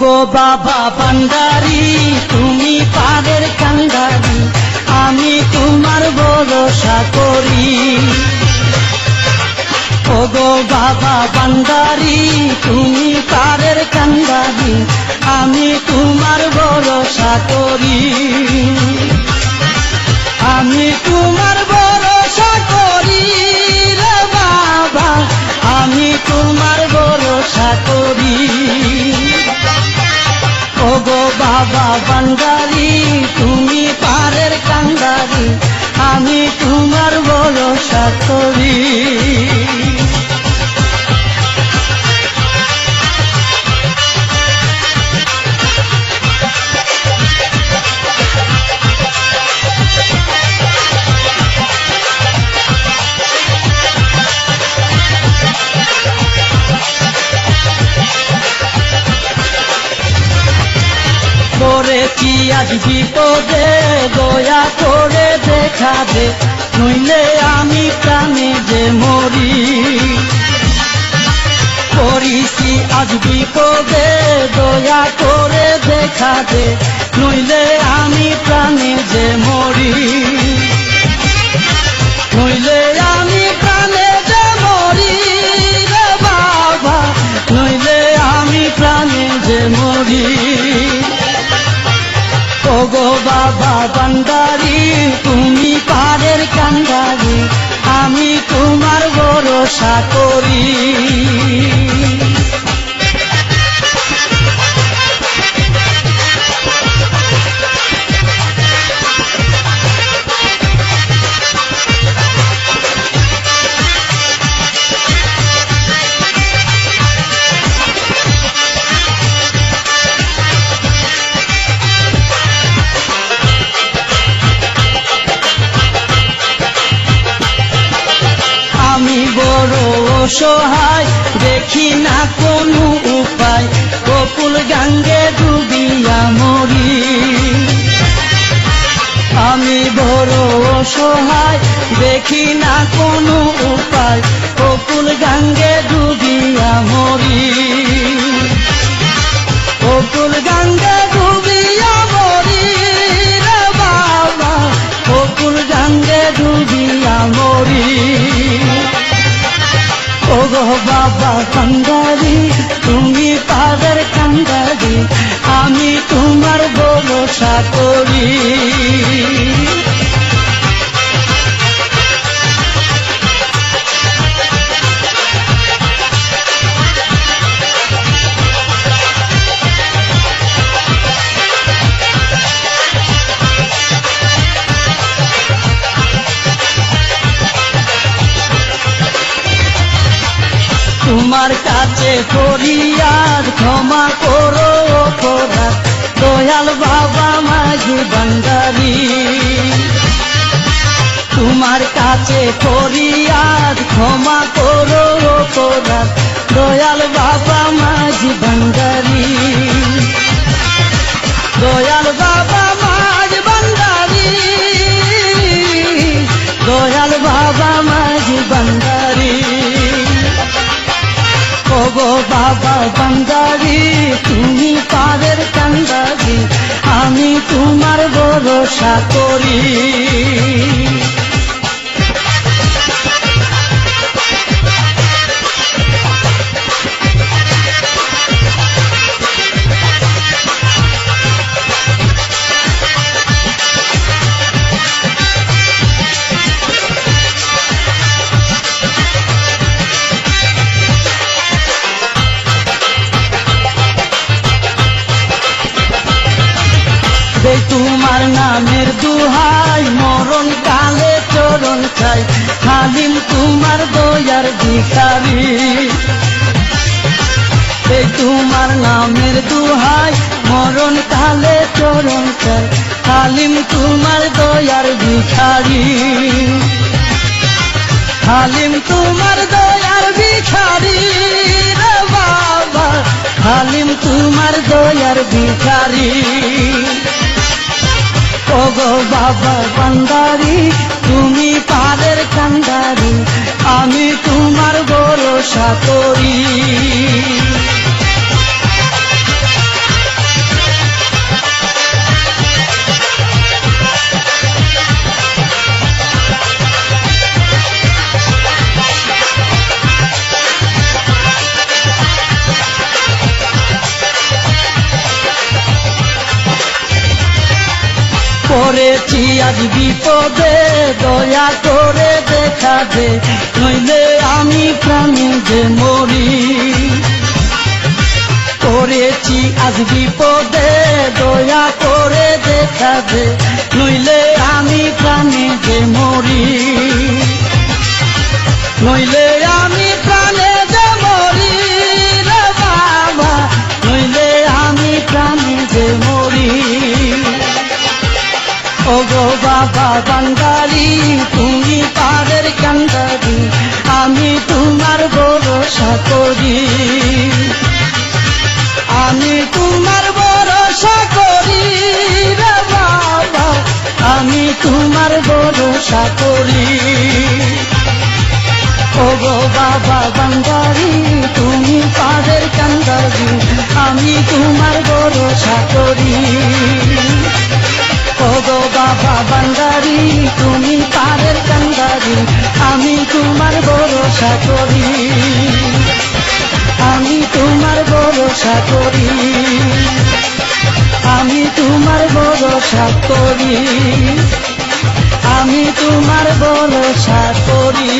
ওগো বাবা ভান্ডারি, তুমি পারের কান্ডারি, আমি তোমার ভরসা করি। ওগো বাবা ভান্ডারি, তুমি পারের কান্ডারি, আমি তোমার ভরসা করি। আমি তোমার ভরসা করি রে বাবা, আমি তোমার ভরসা করি। বাবা বান্দারি তুমি পারের পড়েছি আজ বিপদে? দয়া করে দেখা দে। নইলে আমি প্রাণে যে মরি। পড়িছি আজ বিপদে? দয়া করে দেখা দে। নইলে আমি প্রাণে যে মরি। ভরসা অসহায়, দেখি না কোনো উপায়। কপুল গাঙ্গে ডুবিয়া মরি। আমি বড় অসহায়, দেখি না কোনো উপায়। কপুল গাঙ্গে ডুবিয়া মরি। কপুল গাঙ্গে ডুবিয়া ওগো বাবা কান্দারি তুমি পাদের কান্দারি আমি তোমার বলো করি তোমার কাছে ফরিয়াদ ক্ষমা করো অপরাধ। দয়াল বাবা, মাঝি বান্দারি তোমার কাছে ফরিয়াদ ক্ষমা করো অপরাধ। দয়াল বাবা, মাঝি বান্দারি দয়াল বাবা, মাঝ বান্দারি দয়াল বাবা, মাঝি ওগো বাবা বান্দারি তুমি পাদের কান্দারি আমি তোমার ভরসা করি। দে তোমার নামের দুহাই। মরণ কালে চরণ চাই। হালিম তোমার দয়ার ভিখারি। দে তোমার নামের দুহাই। মরণ কালে চরণ চাই। হালিম তোমার দয়ার ভিখারি। হালিম তোমার দয়ার ভিখারি বাবা। হালিম তোমার দয়ার ভিখারি। ওগো বাবা কান্দারি তুমি পাদের কান্দারি আমি তোমার বড় করি। পড়েছি আজ বিপদে, দয়া করে দেখা দে, নইলে আমি প্রাণে যে মরি। পড়েছি আজ বিপদে, দয়া করে দেখা দে, নইলে আমি প্রাণে ও গো বাবা বাঙ্গালি তুমি পারের কান্দারি আমি তোমার ভরসা করি। আমি তোমার ভরসা করি বাবা, আমি তোমার ভরসা করি। ও গো বাবা বাঙ্গারি তুমি পাদের কান্দারি আমি তোমার ভরসা করি। ও গো বাবা বাঙ্গারি তুমি পারের কান্দারি, আমি তোমার ভরসা করি। আমি তোমার ভরসা করি। আমি তোমার ভরসা করি। আমি তোমার ভরসা করি।